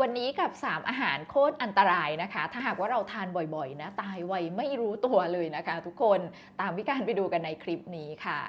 วันนี้กับ 3 อาหารโคตรอันตรายนะคะ ถ้าหากว่าเราทานบ่อยๆนะ ตายไวไม่รู้ตัวเลยนะคะ ทุกคนตามวิการไปดูกันในคลิปนี้ค่ะ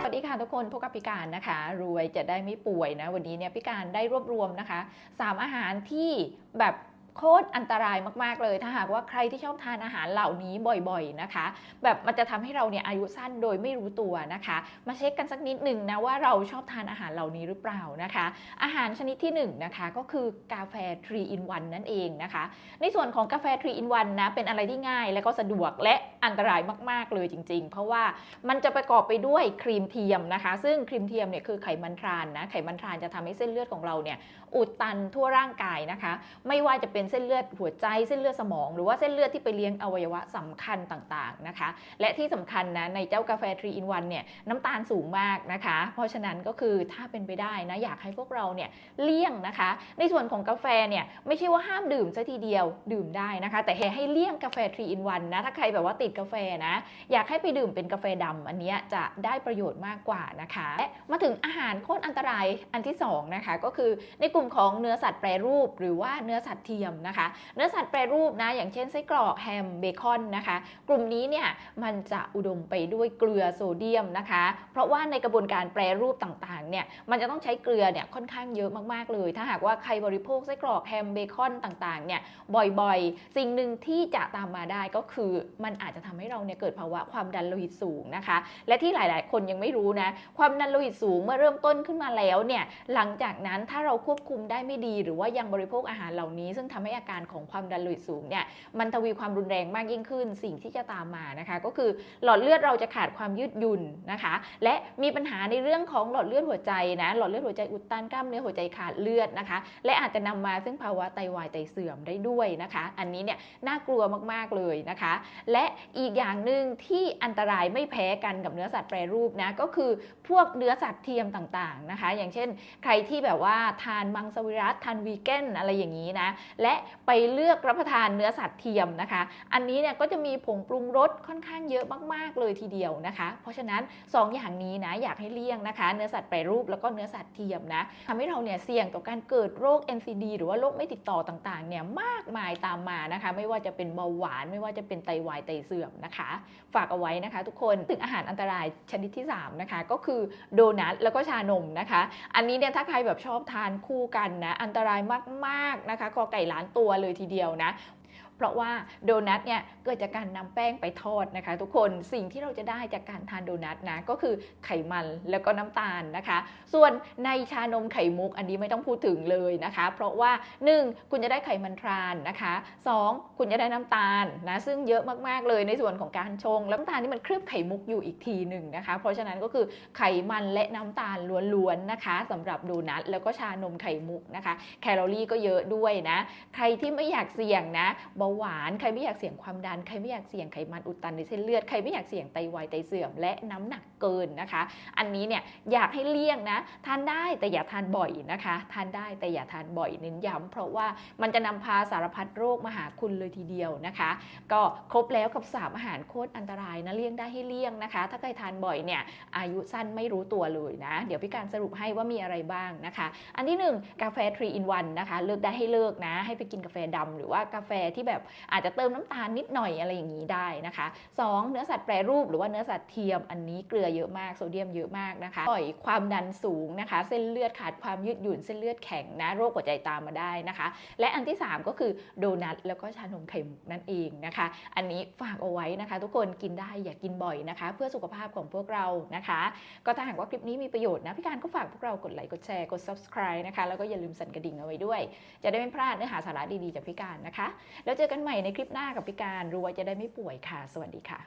สวัสดีค่ะทุกคนพบกับพิการนะคะ รวยจะได้ไม่ป่วยนะ วันนี้เนี่ยพิการได้รวบรวมนะคะ 3 อาหารที่แบบ โคตรอันตรายมากๆเลย ถ้าหากว่าใครที่ชอบทานอาหารเหล่านี้บ่อยๆนะคะ แบบมันจะทำให้เราเนี่ยอายุสั้นโดยไม่รู้ตัวนะคะ มาเช็คกันสักนิดหนึ่งนะว่าเราชอบทานอาหารเหล่านี้หรือเปล่านะคะ อาหารชนิดที่1นงนะคะก็คือกาแฟ3 in 1นั่นเองนะคะ ในส่วนของกาแฟ3 in 1นะเป็นอะไรที่ง่ายและก็สะดวกและอันตรายมากๆเลยจริง ๆ เพราะว่ามันจะประกอบไปด้วยครีมเทียมนะคะ ซึ่งครีมเทียมเนี่ยคือไขมันทรานนะไขมันทรานจะทำให้เส้นเลือดของเราเนี่ยอุดตันทั่วร่างกายนะคะ ไม่ว่าจะเป็นเส้นเลือดหัวใจเส้นเลือดสมอง หรือว่าเส้นเลือดที่ไปเลี้ยงอวัยวะสำคัญต่างๆนะคะ และที่สำคัญนะในเจ้ากาแฟ3 in 1เนี่ยน้ำตาลสูงมากนะคะ เพราะฉะนั้นก็คือถ้าเป็นไปได้นะอยากให้พวกเราเนี่ยเลี่ยงนะคะ ในส่วนของกาแฟเนี่ยไม่ใช่ว่าห้ามดื่มซะทีเดียวดื่มได้นะคะ แต่ให้เลี่ยงกาแฟ3 in 1นวันนะถ้าใครแบบว่าติดกาแฟนะอยากให้ไปดื่มเป็นกาแฟดำอันนี้จะได้ประโยชน์มากกว่านะคะและมาถึงอาหารโคตรอันตรายอันที่สองนะคะก็คือในกลุ่มของเนื้อสัตว์แปรรูป หรือว่าเนื้อสัตว์เทียมนะคะ เนื้อสัตว์แปรรูปนะอย่างเช่นไส้กรอกแฮมเบคอนนะคะ กลุ่มนี้เนี่ยมันจะอุดมไปด้วยเกลือโซเดียมนะคะ เพราะว่าในกระบวนการแปรรูปต่างๆเนี่ยมันจะต้องใช้เกลือเนี่ยค่อนข้างเยอะมากๆเลย ถ้าหากว่าใครบริโภคไส้กรอกแฮมเบคอนต่างๆเนี่ยบ่อยๆ สิ่งหนึ่งที่จะตามมาได้ก็คือมันอาจจะทำให้เราเนี่ยเกิดภาวะความดันโลหิตสูงนะคะ และที่หลายๆ คนยังไม่รู้นะความดันโลหิตสูงเมื่อเริ่มต้นขึ้นมาแล้วเนี่ยหลังจากนั้นถ้าเราควบคุมได้ไม่ดี หรือว่ายังบริโภคอาหารเหล่านี้ ซึ่งทำให้อาการของความดันโลหิตสูงเนี่ยมันทวีความรุนแรงมากยิ่งขึ้น สิ่งที่จะตามมานะคะ ก็คือหลอดเลือดเราจะขาดความยืดหยุ่นนะคะ และมีปัญหาในเรื่องของหลอดเลือดหัวใจนะหลอดเลือดหัวใจอุดตันกล้ามเนื้อหัวใจขาดเลือดนะคะ และอาจจะนำมาซึ่งภาวะไตวายไตเสื่อมได้ด้วยนะคะ อันนี้เนี่ยน่ากลัวมากๆเลยนะคะ และอีกอย่างหนึ่งที่อันตรายไม่แพ้กันกับเนื้อสัตว์แปรรูปนะก็คือพวกเนื้อสัตว์เทียมต่างๆนะคะ อย่างเช่น ใครที่แบบว่าทานมังสวิรัตทานวีแกนอะไรอย่างนี้นะและไปเลือกรับประทานเนื้อสัตว์เทียมนะคะ อันนี้เนี่ยก็จะมีผงปรุงรสค่อนข้างเยอะมากๆเลยทีเดียวนะคะ เพราะฉะนั้น 2 อย่างนี้นะอยากให้เลี่ยงนะคะ เนื้อสัตว์แปรรูปแล้วก็เนื้อสัตว์เทียมนะทำให้เราเนี่ยเสี่ยงต่อการเกิดโรค NCD หรือว่าโรคไม่ติดต่อต่างๆเนี่ยมากมายตามมานะคะ ไม่ว่าจะเป็นเบาหวานไม่ว่าจะเป็นไตวายไตเสื่อมนะคะ ฝากเอาไว้นะคะ ทุกคนถึงอาหารอันตรายชนิดที่3นะคะก็คือโดนัทแล้วก็ชานมนะคะ อันนี้เนี่ยถ้าใครแบบชอบทานคู่กันนะอันตรายมากๆนะคะกอไก่ลานตัวเลยทีเดียวนะ เพราะว่าโดนัทเนี่ยเกิดจากการนำแป้งไปทอดนะคะ ทุกคนสิ่งที่เราจะได้จากการทานโดนัทนะก็คือไขมันแล้วก็น้ำตาลนะคะ ส่วนในชานมไข่มุกอันนี้ไม่ต้องพูดถึงเลยนะคะ เพราะว่า 1. คุณจะได้ไขมันทรานนะคะ 2. คุณจะได้น้ำตาลนะซึ่งเยอะมากๆเลยในส่วนของการชงแล้วน้ำตาลนี่มันเคลือบไข่มุกอยู่อีกทีหนึ่งนะคะ เพราะฉะนั้นก็คือไขมันและน้ำตาลล้วนๆนะคะสำหรับโดนัทแล้วก็ชานมไข่มุกนะคะ แคลอรี่ก็เยอะด้วยนะ ใครที่ไม่อยากเสี่ยงนะเบาหวาน ใครไม่อยากเสี่ยงความดัน ใครไม่อยากเสี่ยงไขมันอุดตันในเส้นเลือด ใครไม่อยากเสี่ยงไตวายไตเสื่อม และน้ำหนักเกินนะคะ อันนี้เนี่ยอยากให้เลี่ยงนะ ทานได้แต่อย่าทานบ่อยนะคะ ทานได้แต่อย่าทานบ่อยเน้นย้ำเพราะว่ามันจะนำพาสารพัดโรคมาหาคุณเลยทีเดียวนะคะ ก็ครบแล้วกับสามอาหารโคตรอันตรายนะเลี่ยงได้ให้เลี่ยงนะคะ ถ้าใครทานบ่อยเนี่ยอายุสั้นไม่รู้ตัวเลยนะ เดี๋ยวพี่การสรุปให้ว่ามีอะไรบ้างนะคะ อันที่หนึ่งกาแฟ3 in 1นะคะเลือกได้ให้เลิกนะ ให้ไปกินกาแฟดำหรือว่ากาแฟที่แบบอาจจะเติมน้ำตาลนิดหน่อยอะไรอย่างนี้ได้นะคะ 2. เนื้อสัตว์แปรรูปหรือว่าเนื้อสัตว์เทียมอันนี้เกลือเยอะมากโซเดียมเยอะมากนะคะปล่อยความดันสูงนะคะ เส้นเลือดขาดความยืดหยุ่นเส้นเลือดแข็งนะโรคหัวใจตามมาได้นะคะ และอันที่ 3 ก็คือโดนัทแล้วก็ชานมไข่มุกนั่นเองนะคะ อันนี้ฝากเอาไว้นะคะ ทุกคนกินได้อย่ากินบ่อยนะคะ เพื่อสุขภาพของพวกเรานะคะ ก็ถ้าหากว่าคลิปนี้มีประโยชน์นะพี่การก็ฝากพวกเรากดไลค์กดแชร์กด subscribe นะคะแล้วก็อย่าลืมสั่นกระดิ่งเอาไว้ด้วย จะได้ไม่พลาดเนื้อหาสาระดีๆจากพี่การนะคะ แล้วเจอกันใหม่ในคลิปหน้ากับพิการรู้ว่าจะได้ไม่ป่วยค่ะ สวัสดีค่ะ